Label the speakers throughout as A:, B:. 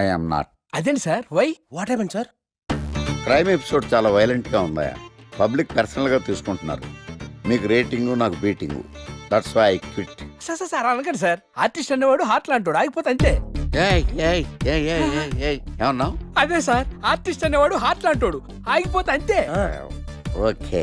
A: I am not
B: అదేంటి sir? Why
C: what happen sir
A: crime episode చాలా వైలెంట్గా ఉందా పబ్లిక్ పర్సనల్గా తీసుకుంటున్నారు. మీకు రేటింగు నాకు beating that's why I quit
B: sir sir sir అనకండి సార్. ఆర్టిస్ట్ అనేవాడు హార్ట్ లాంటాడు. ఆగిపోతే అంతే.
A: ఏమన్నావు?
B: అదే సార్. ఆర్టిస్ట్ అనేవాడు హార్ట్ లాంటాడు. ఆగిపోతే అంతే.
A: ఓకే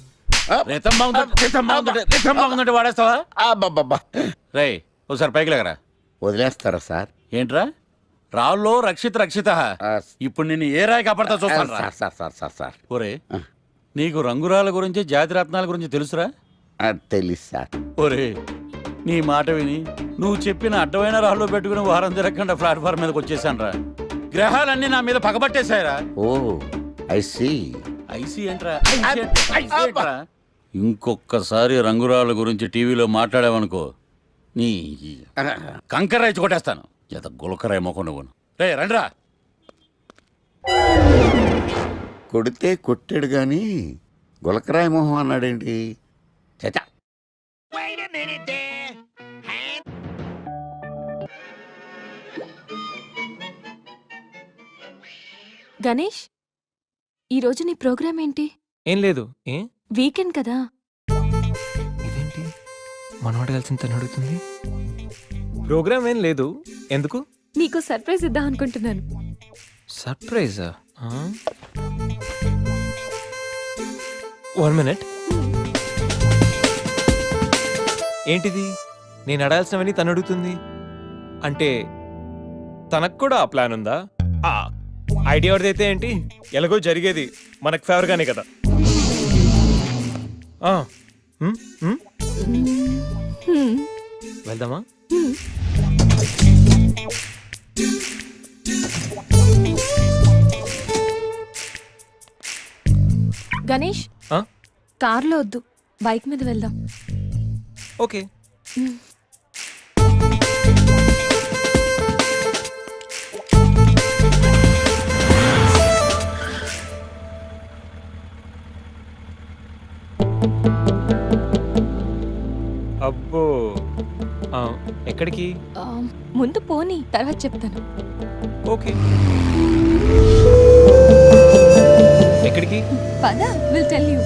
D: రితం బాగుందంటే రితం బాగుందంటే రితం బాగుందంటే వాడేస్తావా?
A: అబ్బబ్బబ్బా.
D: ఒకసారి పైకి లేకరా.
A: వదిలేస్తారా సార్?
D: ఏంట్రా? రాళ్ళో రక్షిత రక్షిత. ఇప్పుడు నిన్ను ఏ రాయి కాపాడతా చూస్తాను
A: sir sir sir sir sir.
D: ఒరే
A: ఆ.
D: నీకు రంగురాల గురించి జాతి రత్నాల గురించి తెలుసురా?
A: ఆ, తెలీదు సార్.
D: ఒరే నీ మాట విని నువ్వు చెప్పిన అడ్డమైన రాళ్ళు పెట్టుకుని వారం తిరగకుండా ప్లాట్ఫామ్ మీదకి వచ్చేసాను రా గ్రహాలన్నీ నా మీద పగబట్టేశాయరా.
A: ఓ ఐ సీ.
D: ఐసీ ఏంట్రా? ఇంకొక్కసారి రంగురాళ్ళ గురించి టీవీలో మాట్లాడావనుకో నీ కంకర కొట్టేస్తాను. ఎంత గులకరాయి మొక్క నువ్వు. రే రండ్రా.
A: కొడితే కొట్టాడు గాని గులకరాయ మొహం అన్నాడేంటి? చచా
E: గణేష్? ఈరోజు నీ ప్రోగ్రామ్ ఏంటి?
F: ఏం లేదు. ఏ?
E: వీకెండ్ కదా.
F: ఇదేంటి? మనవాడు కలిసి తను అడుగుతుంది? ప్రోగ్రామ్ ఏం లేదు. ఎందుకు?
E: నీకు సర్ప్రైజ్ ఇద్దాం అనుకుంటున్నాను.
F: సర్ప్రైజా? One minute. ఏంటిది? నేను అడాల్సినవని తను అడుగుతుంది. అంటే తనకు కూడా ఆ ప్లాన్ ఉందా? ఐడియా ఎవరిదైతే ఏంటి? ఎలాగో జరిగేది మనకు ఫేవర్గానే కదా. ఆ, ఉమ్, ఉమ్,
E: హ్మ్,
F: వెళ్దామా.
E: గణేష్
F: ఆ?
E: కార్లో వద్దు. బైక్ మీద వెళ్దాం.
F: ఓకే. అబ్బో. ఆ, ఎక్కడికి?
E: ఆ, ముందు పోనీ తర్వాత చెప్తాను.
F: ఓకే. ఎక్కడికి?
E: పద విల్ టెల్ యూ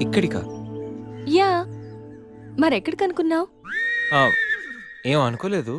F: ఇక్కడికా?
E: యా. మరెక్కడికి అనుకున్నావు
F: ఆ, ఏం అనుకోలేదు.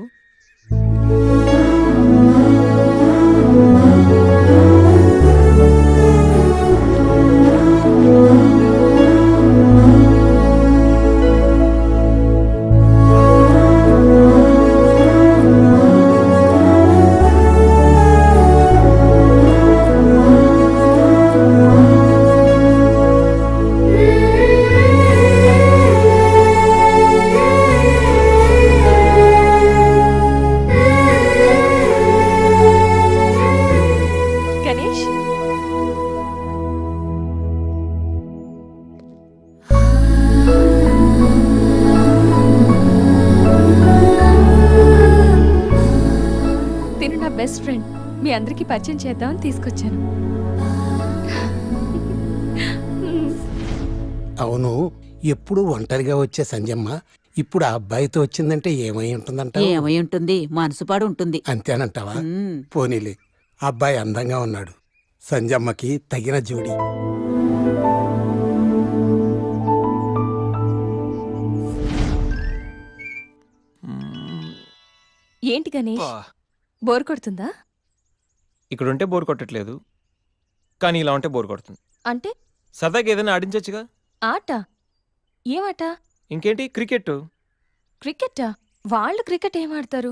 E: పరిచయం చేద్దామని తీసుకొచ్చాను.
G: అవును ఎప్పుడు ఒంటరిగా వచ్చే సంజమ్మ ఇప్పుడు ఆ అబ్బాయితో వచ్చిందంటే ఏమై ఉంటుందంట?
H: ఏమై ఉంటుంది? మనసుపాడు ఉంటుంది.
G: అంతేనంటావా. పోనీలే ఆ అబ్బాయి అందంగా ఉన్నాడు. సంజమ్మకి తగిన జోడి.
E: ఏంటి గణేష్. బోర్ కొడుతుందా?
F: ఇక్కడ ఉంటే బోర్ కొట్టట్లేదు. కానీ ఇలా ఉంటే బోర్ కొడుతుంది.
E: అంటే?
F: సరదాగా ఏదైనా ఆడించచ్చుగా?
E: ఆట? ఏమాట?
F: ఇంకేంటి? క్రికెట్
E: క్రికెటా? వాళ్ళు క్రికెట్ ఏం ఆడతారు?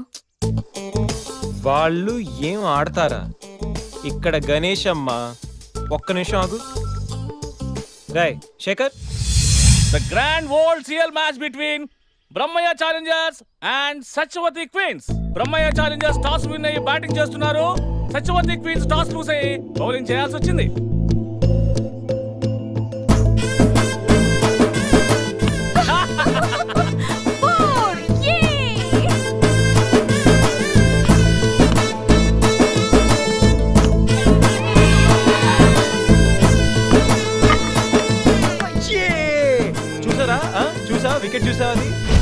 F: వాళ్ళు ఏం ఆడతారా? ఇక్కడ గణేష్ అమ్మ ఒక్క నిమిషం ఆగు. Rai Shekhar.
B: The grand world C L match between Brahmayya challengers and Satyavathi queens Brahmayya challengers toss win అయ్యి బ్యాటింగ్ చేస్తున్నారు. సత్యవతి క్వీన్స్ టాస్ లూస్ అయ్యి బౌలింగ్ చేయాల్సి వచ్చింది.
F: చూసారా? ఆ? చూసా వికెట్ చూసా అది?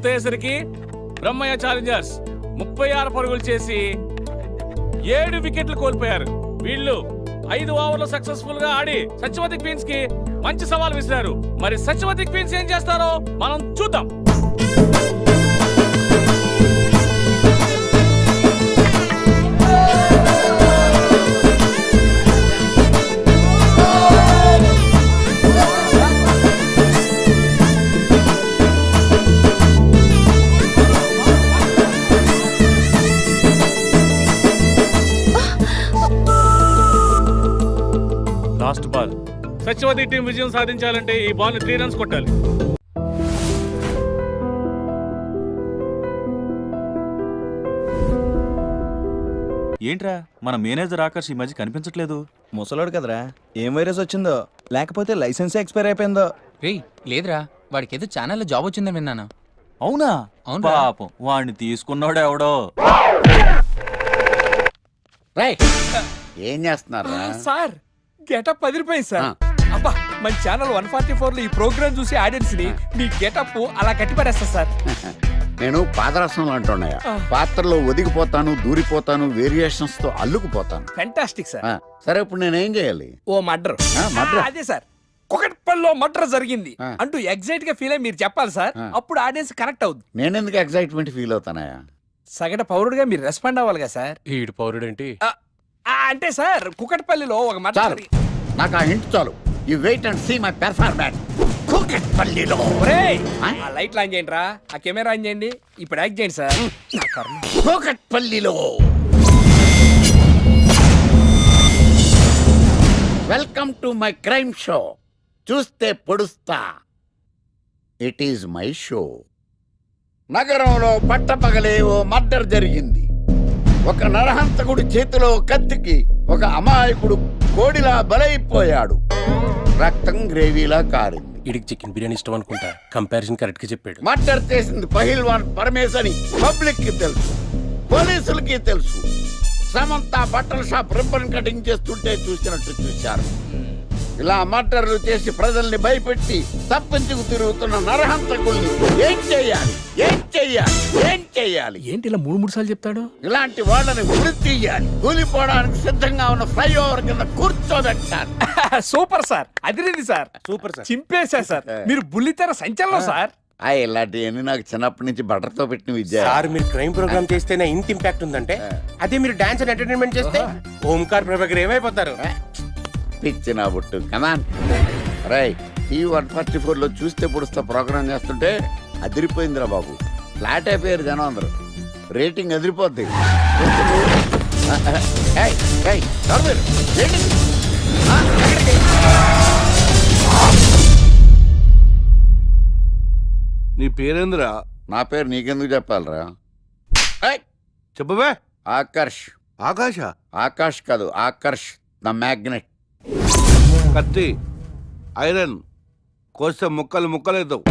B: పూర్తయ్యేసరికి బ్రహ్మయ్య ఛాలెంజర్స్ ముప్పై ఆరు పరుగులు చేసి ఏడు వికెట్లు కోల్పోయారు. వీళ్ళు ఐదు ఓవర్లు సక్సెస్ఫుల్గా ఆడి సత్యవతి క్వీన్స్కి మంచి సవాల్ విసిరారు. మరి సత్యవతి క్వీన్స్ ఏం చేస్తారో మనం చూద్దాం. టీం విజయం సాధించాలంటే ఈ బాల్ని త్రీ రన్స్ కొట్టాలి.
I: ఏంట్రా? మన మేనేజర్ ఆకర్ష్ ఈ మధ్య కనిపించట్లేదు.
C: ముసలోడు కదరా ఏం వైరస్ వచ్చిందో లేకపోతే లైసెన్స్ ఎక్స్పైర్ అయిపోయిందో?
J: రేయ్ లేదురా వాడికి ఏదో ఛానల్లో జాబ్ వచ్చిందని విన్నాను.
I: అవునా?
J: అవునురా.
I: పాపం వాడిని తీసుకున్నాడు ఎవడో.
A: రై ఏం చేస్తున్నారా?
B: సార్ గెటప్ అదిరిపోయింది సార్.
A: ఆ.
B: అబ్బా మన ఛానల్ వన్ ఫార్టీ ఫోర్లో ఈ ప్రోగ్రామ్ చూసి ఆడియన్స్ని మీ గెటప్ అలా కట్టి పడేస్తా సార్.
A: నేను పాదరసంలో అంటున్నాయా పాత్రలో ఒదిగిపోతాను దూరిపోతాను వేరియేషన్స్తో అల్లుకుపోతాను.
B: ఫెంటాస్టిక్ సార్
A: సరే ఇప్పుడు నేనేం చేయాలి?
B: ఓ మర్డర్
A: ఆ, murder?
B: అదే సార్ కుకట్పల్లిలో మర్డర్ జరిగింది. అంటూ ఎగ్జైట్గా ఫీల్ అయ్యి మీరు చెప్పాలి సార్. అప్పుడు ఆడియన్స్ కనెక్ట్ అవుద్ది.
A: నేనెందుకు ఎక్సైట్మెంట్ ఫీల్ అవుతానయా
B: సగటు పౌరుడుగా మీరు రెస్పాండ్ అవ్వాలి కదా సార్
F: ఈడు పౌరుడేంటి?
B: ఆ, ఆ, అంటే సార్ కుకట్పల్లిలో ఒక మర్డర్
A: చాలు. నాకు ఆ హింట్ చాలు. You wait and see my performance కూకట్పల్లిలో
B: ఒరేయ్!
A: ఆ?
B: ఆ లైట్ ఆన్ చేయండి రా ఆ కెమెరా ఆన్ చేయండి. ఇప్పుడు యాక్ట్ చేయండి సార్.
A: కూకట్పల్లిలో welcome to my crime show చూస్తే పొడుస్తా. ఇట్ ఈజ్ మై షో నగరంలో పట్టపగలే ఓ మర్డర్ జరిగింది. ఒక నరహంతకుడి చేతిలో కత్తికి ఒక అమాయకుడు కోడిలా బలైపోయాడు. రక్తం గ్రేవీలా కారింది
C: ఇడికి చికెన్ బిర్యానీ ఇష్టం అనుకుంటా. కంపారిజన్ కరెక్ట్గా చెప్పాడు.
A: మర్డర్ చేసింది పహిల్వాన్ పరమేశ్ అని పబ్లిక్కి తెలుసు పోలీసులకి తెలుసు. సమంత బట్టల షాప్ రిబ్బన్ కటింగ్ చేస్తుంటే చూసినట్టు చూశారు. ఇలా మర్డర్లు చేసి ప్రజల్ని భయపెట్టి తప్పించుకు తిరుగుతున్న నరహంతకుల్ని ఏం చెయ్యాలి ఏం చెయ్యాలి ఏం చెయ్యాలి
B: ఏంటి ఇలా మూడు మూడు సార్లు చెప్తాడు?
A: ఇలాంటి వాళ్ళని ఉరి తీయాలి. కూలిపోవడానికి సిద్ధంగా ఉన్న ఫ్లైఓవర్ కింద కూర్చోబెట్టాలి.
B: Super sir. అదిరింది సార్.
C: Super sir.
B: చింపేశా సార్. మీరు బుల్లితెర సంచలనం సార్.
A: ఆ ఇలాంటివన్నీ నాకు చిన్నప్పటి నుంచి బట్టర్తో పెట్టిన విద్య.
C: సార్ మీరు క్రైమ్ ప్రోగ్రామ్ చేస్తేనే ఇంత ఇంపాక్ట్ ఉందంటే అదే మీరు డాన్స్ అండ్ ఎంటర్టైన్మెంట్ చేస్తే ఓంకార్ ప్రభాకర్ ఏమైపోతారు?
A: పిచ్చి నా బుట్టు కమాన్ రై ఈ వన్ ఫార్టీ ఫోర్లో చూస్తే పొడుస్తా ప్రోగ్రామ్ చేస్తుంటే అదిరిపోయిందిరా బాబు. ఫ్లాట్ అయిపోయారు జనం అందరూ. రేటింగ్ అదిరిపోద్ది?
K: నీ పేరేందిరా?
A: నా పేరు నీకెందుకు చెప్పాలరా?
K: చెప్పవే.
A: ఆకర్ష్.
K: ఆకాశ?
A: ఆకాష్ కాదు ఆకర్ష్ ద మ్యాగ్నెట్.
K: కత్తి ఐరన్ కోస్తే ముక్కలు ముక్కలేద్దావు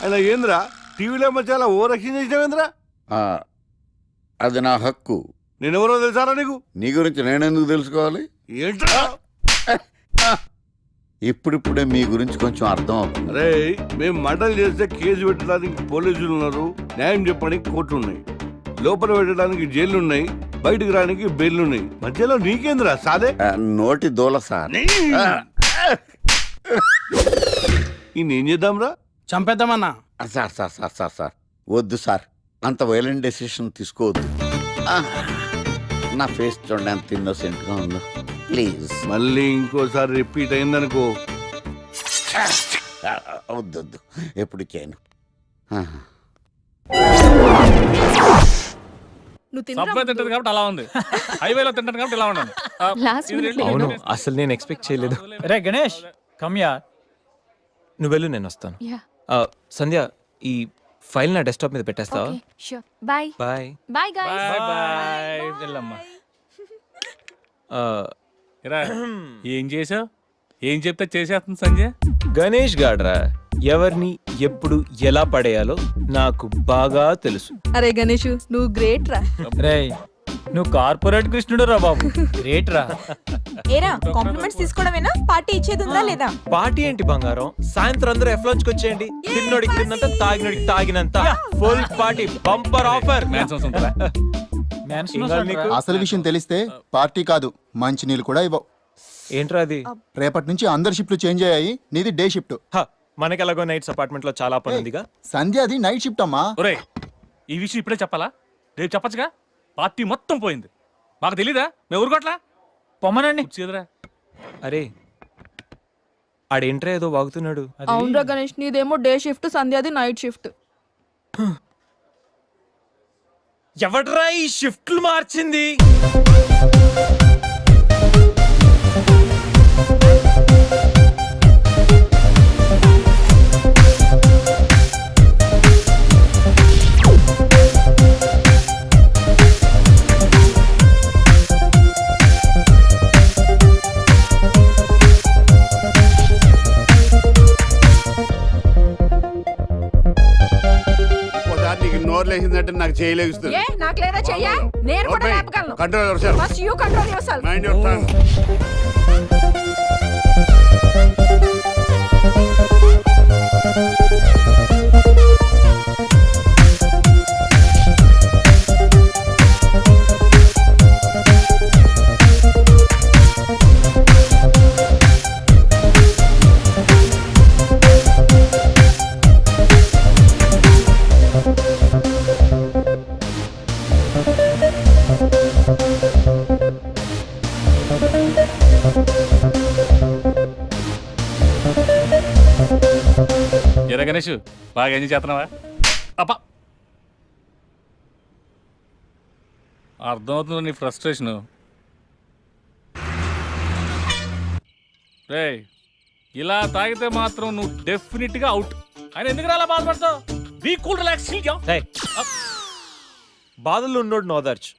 K: అయినా ఏంద్రా? టీవీలో మధ్య అలా ఓ రక్షణ చేసినావేంద్రా
A: ఆ, అది నా హక్కు.
K: నేనెవరో తెలుసారా నీకు?
A: నీ గురించి నేనెందుకు తెలుసుకోవాలి?
K: ఏంట్రా?
A: ఇప్పుడిప్పుడే మీ గురించి కొంచెం అర్థం అవుతుంది
K: అరే మేము మర్డర్ చేస్తే కేసు పెట్టడానికి పోలీసులు ఉన్నారు న్యాయం చెప్పడానికి కోర్టులు ఉన్నాయి. లోపల పెట్టడానికి జైలు ఉన్నాయి బయటికి రానికి ఉన్నాయి మధ్యలో నీకేంద్రా సాదే?
A: ఆ, నోటి దూల సార్. ఆ,
K: ఈయన ఏం చేద్దాంరా?
J: చంపేద్దామన్నా?
A: Sir sir sir sir sir. వద్దు సార్. అంత వైలెంట్ డెసిషన్ తీసుకోవద్దు. ఆ, నా ఫేస్ చూడండి ఎంత ఇన్నోసెంట్గా ఉందో. ప్లీజ్
K: మళ్ళీ ఇంకోసారి రిపీట్ అయిందనుకో.
A: వద్దు వద్దు. ఎప్పుడు చేయను ఆ.
B: సబ్వే తింటది కాబట్టి అలా ఉంది. హైవేలో తింటాను కాబట్టి ఇలా ఉన్నాను. ఆ,
E: Last
B: ఇది
E: minute
B: రెండు-
E: లో
F: అవును
B: రెండు-
F: అసలు నేను ఎక్స్పెక్ట్ చేయలేదు.
J: రే గణేష్ కమ్యా
F: నువ్వు వెళ్ళు నేను వస్తాను.
E: యా
F: ఆ, సంధ్య ఈ ఫైల్ నా డెస్క్టాప్ మీద పెట్టేస్తావా?
E: Okay sure bye
F: bye
E: bye guys
B: bye bye వెళ్ళమ్మా. ఇరా ఏం చేసావు? ఏం చెప్తే చేసేస్తుంది సంజయ్
F: గణేష్ గాడ్రా. ఎవరిని ఎప్పుడు ఎలా పడేయాలో నాకు బాగా తెలుసు.
E: అరే గణేష్ నువ్వు గ్రేట్ రా.
J: రే నువ్వు కార్పొరేట్ కృష్ణుడు రా బాబు. గ్రేట్ రా.
E: ఏరా కాంప్లిమెంట్స్ తీసుకోవడమేనా? పార్టీ ఇచ్చేది ఉందా లేదా?
F: పార్టీ ఏంటి బంగారం? సాయంత్రం అందరూ ఎఫ్కి వచ్చేయండి. తిన్నోడికి తిన్నంత తాగినోడికి తాగినంత. ఫుల్ పార్టీ బంపర్ ఆఫర్
L: అసలు విషయం తెలిస్తే పార్టీ కాదు మంచినీళ్ళు కూడా ఇవ్వవు.
F: ఏంట్రా అది?
L: రేపటి నుంచి అందరి షిఫ్ట్లు చేంజ్ అయ్యాయి నీది డే షిఫ్ట్
F: హ, మనకి ఎలాగో నైట్స్ అపార్ట్మెంట్లో చాలా పని ఉందిగా.
L: సంధ్య అది నైట్ షిఫ్ట్ అమ్మా.
B: ఒరేయ్ ఈ విషయం ఇప్పుడే చెప్పాలా? రేపు చెప్పచ్చుగా? పార్టీ మొత్తం పోయింది. మాకు తెలీదా? మేము ఊరుకోట్లా?
J: పొమ్మనండి.
B: చేదురా
F: అరే ఆడేంట్రా ఏదో వాగుతున్నాడు?
E: అవునరా గణేష్ నీదేమో డే షిఫ్ట్ సంధ్యాది నైట్ షిఫ్ట్
F: ఎవడ్రా ఈ షిఫ్ట్లు మార్చింది?
K: లేచిందంటే నాకు చేయలేస్తుంది
E: ఏ నాకు లేదా చెయ్యా నేను కూడా లేపగలను
K: control your
E: first you control yourself
K: mind your tongue
B: ఎరా గణేష్ బాగా ఎంజాయ్ చేస్తున్నావా? అప్ప అర్థమవుతుంది నీ ఫ్రస్ట్రేషను? రే ఇలా తాగితే మాత్రం నువ్వు డెఫినెట్గా అవుట్. ఆయన ఎందుకు అలా బాధపడతావు? బీ కూల్ రిలాక్స్
F: బాధల్లో ఉన్నోడు నోదార్చు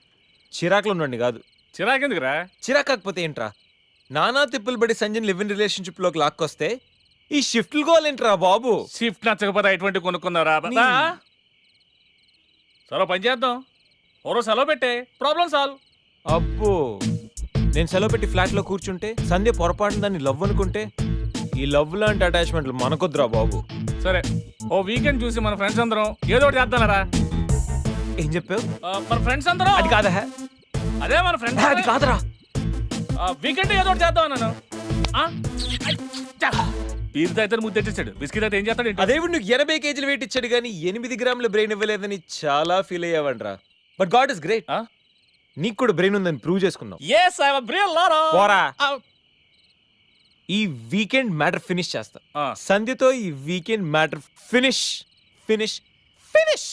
F: చిరాకులు ఉన్నోడిని కాదు.
B: చిరాకెందుకురా?
F: చిరాకు కాకపోతే ఏంట్రా? నానా తిప్పులు పడి సంజయ్ లివ్ ఇన్ రిలేషన్షిప్లోకి లాక్కొస్తే ఈ షిఫ్ట్లు గోలేంట్రా బాబు?
B: షిఫ్ట్ నచ్చకపోతే ఎటువంటి కొనుక్కున్నారా? బతా? సరే పని చేద్దాం. ఓరో సెలవు పెట్టే. ప్రాబ్లం సాల్వ్
F: అబ్బో. నేను సెలవు పెట్టి ఫ్లాట్లో కూర్చుంటే సంధ్య పొరపాటున దాన్ని లవ్ అనుకుంటే ఈ లవ్ లాంటి అటాచ్మెంట్లు మనకొద్దురా బాబు.
B: సరే ఓ వీకెండ్ చూసి మన ఫ్రెండ్స్ అందరం ఏదో ఒకటి చేద్దాంరా
F: ఏం చెప్పావు?
B: మన ఫ్రెండ్స్ అందరం?
F: అది కాదా?
B: అదే మన ఫ్రెండ్స్
F: అది కాదురా.
B: వీకెండ్ ఏదో ఒకటి చేద్దాం అన్నాను. పీరుతో అయితే ముద్దు తెచ్చేసాడు బిస్కెట్ అయితే ఏం చేస్తాడు?
F: అదేవిడు ఎనభై కేజీలు వెయిట్ ఇచ్చాడు కానీ ఎనిమిది గ్రాముల బ్రెయిన్ ఇవ్వలేదని చాలా ఫీల్ అయ్యావంట్రా బట్ గాడ్ ఇస్ గ్రేట్? నీకు కూడా బ్రెయిన్ ఉందని ప్రూవ్ చేసుకున్నావు. పోరా. ఈ వీకెండ్ మ్యాటర్ ఫినిష్ చేస్తా. సంధ్యతో ఈ weekend matter finish finish finish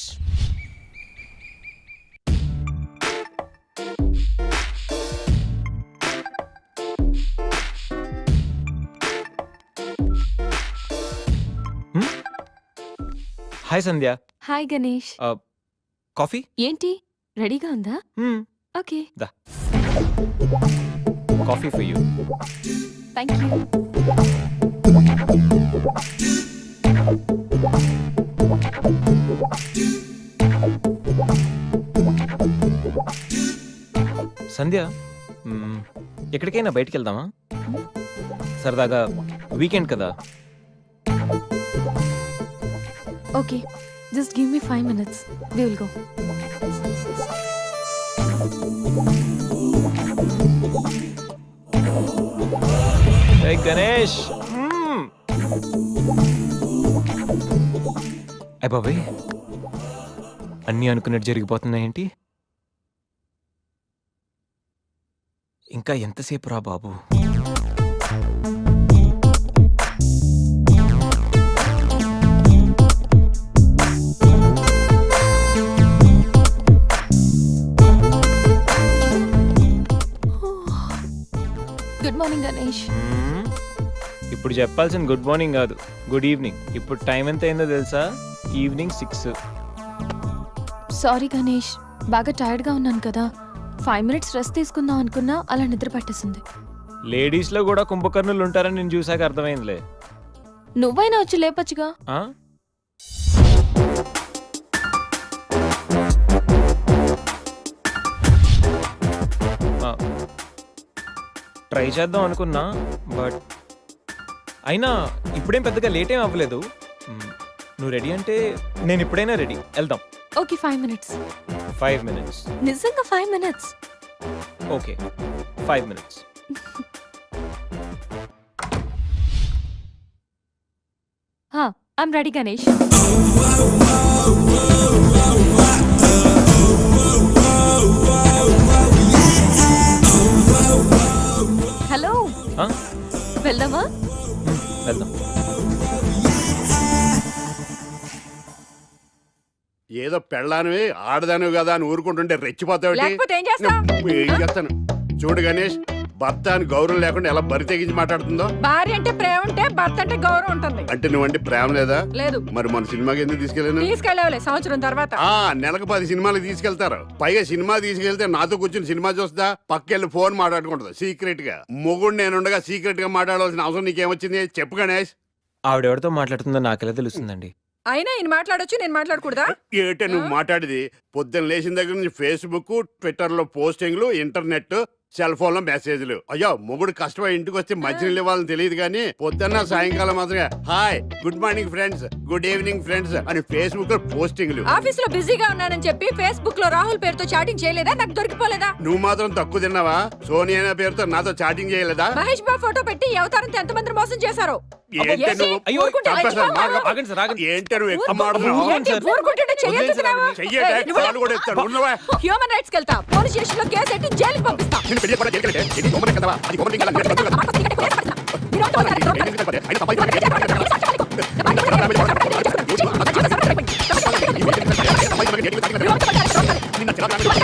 F: hi Sandhya
E: hi Ganesh
F: coffee
E: ఏంటి? రెడీగా ఉందా? Okay.
F: The. Coffee for you
E: thank you
F: Sandhya ఎక్కడికైనా బయటికి వెళ్దామా? సరదాగా వీకెండ్ కదా?
E: Okay just give me five minutes we will go
F: Ganesh అయ్య బాబాయ్ అన్నీ అనుకున్నట్టు జరిగిపోతున్నాయేంటి ఇంకా ఎంతసేపు రా బాబు?
E: Good morning Ganesh
F: hmm. ఇప్పుడు చెప్పాల్సిన గుడ్ మార్నింగ్ కాదు. గుడ్ ఈవినింగ్ ఇప్పుడు టైం ఎంత అయిందో తెలుసా? ఈవినింగ్ సిక్స్
E: సారీ గణేష్ బాగా టైర్డ్గా ఉన్నాను కదా. ఫైవ్ మినిట్స్ రెస్ట్ తీసుకుందాం అనుకున్నా అలా నిద్ర పట్టేసింది.
F: లేడీస్లో కూడా కుంభకర్ణులు ఉంటారని నేను చూసాక అర్థమైందిలే.
E: నువ్వైనా వచ్చి లేపచ్చుగా?
F: ఆ? ట్రై చేద్దాం అనుకున్నా బట్ అయినా ఇప్పుడేం పెద్దగా లేట్ ఏం అవ్వలేదు. మ్, నువ్వు రెడీ అంటే నేను ఇప్పుడైనా రెడీ వెళ్దాం.
E: Okay five minutes
F: five minutes
E: నిజంగా five minutes
F: okay five minutes
E: I'm ready Ganesh వెళ్దామా?
F: వెళ్దాం.
M: ఏదో పెళ్ళానివి ఆడదానివి కదా అని ఊరుకుంటుంటే రెచ్చిపోతావు
H: లేకపోతే ఏం చేస్తావ్?
M: ఏం చేస్తాను? చూడు గణేష్ భర్త అని గౌరవం లేకుండా ఎలా బరి తెగించి మాట్లాడుతుందో?
H: భార్య అంటే ప్రేమ ఉంటే భర్త అంటే గౌరవం ఉంటుంది.
M: అంటే నువ్వంటే ప్రేమ లేదా?
H: లేదు.
M: మరి మన సినిమాకి ఎందుకు తీసుకెళ్ళాను?
H: తీసుకెళ్ళవలే సంవత్సరం తర్వాత.
M: ఆ నెలకు పది సినిమాలకు తీసుకెళ్తారు. పైగా సినిమా తీసుకెళ్తే నాతో కూర్చుని సినిమా చూస్తా పక్కెళ్ళి ఫోన్ మాట్లాడుకుంటుంది సీక్రెట్గా మొగుడు నేనుండగా సీక్రెట్గా మాట్లాడవలసిన అవసరం నీకేమొచ్చింది? చెప్పు గణేష్.
F: ఆవిడెవరితో మాట్లాడుతుందో నాకెలా తెలుస్తుందండి?
H: అయినా ఈయన మాట్లాడొచ్చు నేను మాట్లాడకూడదా?
M: ఏటే నువ్వు మాట్లాడేది? పొద్దున్న లేచిన దగ్గర నుంచి ఫేస్బుక్ ట్విట్టర్లో పోస్టింగ్లు ఇంటర్నెట్ సెల్ ఫోన్లో మెసేజ్లు. అయ్యో మొగుడు కష్టమై ఇంటికి వస్తే మంచినీళ్ళు ఇవ్వాలని తెలియదు కానీ పొద్దున్న సాయంకాలం మాత్రమే hi good morning friends good evening friends అని ఫేస్బుక్లో పోస్టింగ్లు.
H: ఆఫీస్లో బిజీగా ఉన్నానని చెప్పి ఫేస్బుక్లో రాహుల్ పేరుతో చాటింగ్ చేయలేదా? నాకు దొరికిపోలేదా?
M: నువ్వు మాత్రం తక్కువ తిన్నావా? సోనియా అనే పేరుతో నాతో చాటింగ్ చేయలేదా?
H: మహేష్ బాబు ఫోటో పెట్టి అవతారంతో ఎంతమంది మోసం చేశారు?
M: ఏంటి
H: ఏంటి?
M: నువ్వు.
F: ఆగండి సార్ ఆగండి
M: ఏంటి నువ్వు ఎక్కువ మాట్లాడుతున్నావు? చెయ్యటే, కాలు కూడా ఎత్తాను. ఉన్నవా?
H: హ్యూమన్ రైట్స్కి వెళ్తా. పోలీస్ స్టేషన్లో కేసు పెట్టి జైలుకి పంపిస్తా.
M: పెళ్ళి కూడా జైలుకెళ్తే ఇది గవర్నమెంట్ కదా. అది గవర్నమెంట్ కదా
H: నిన్న చిరాకు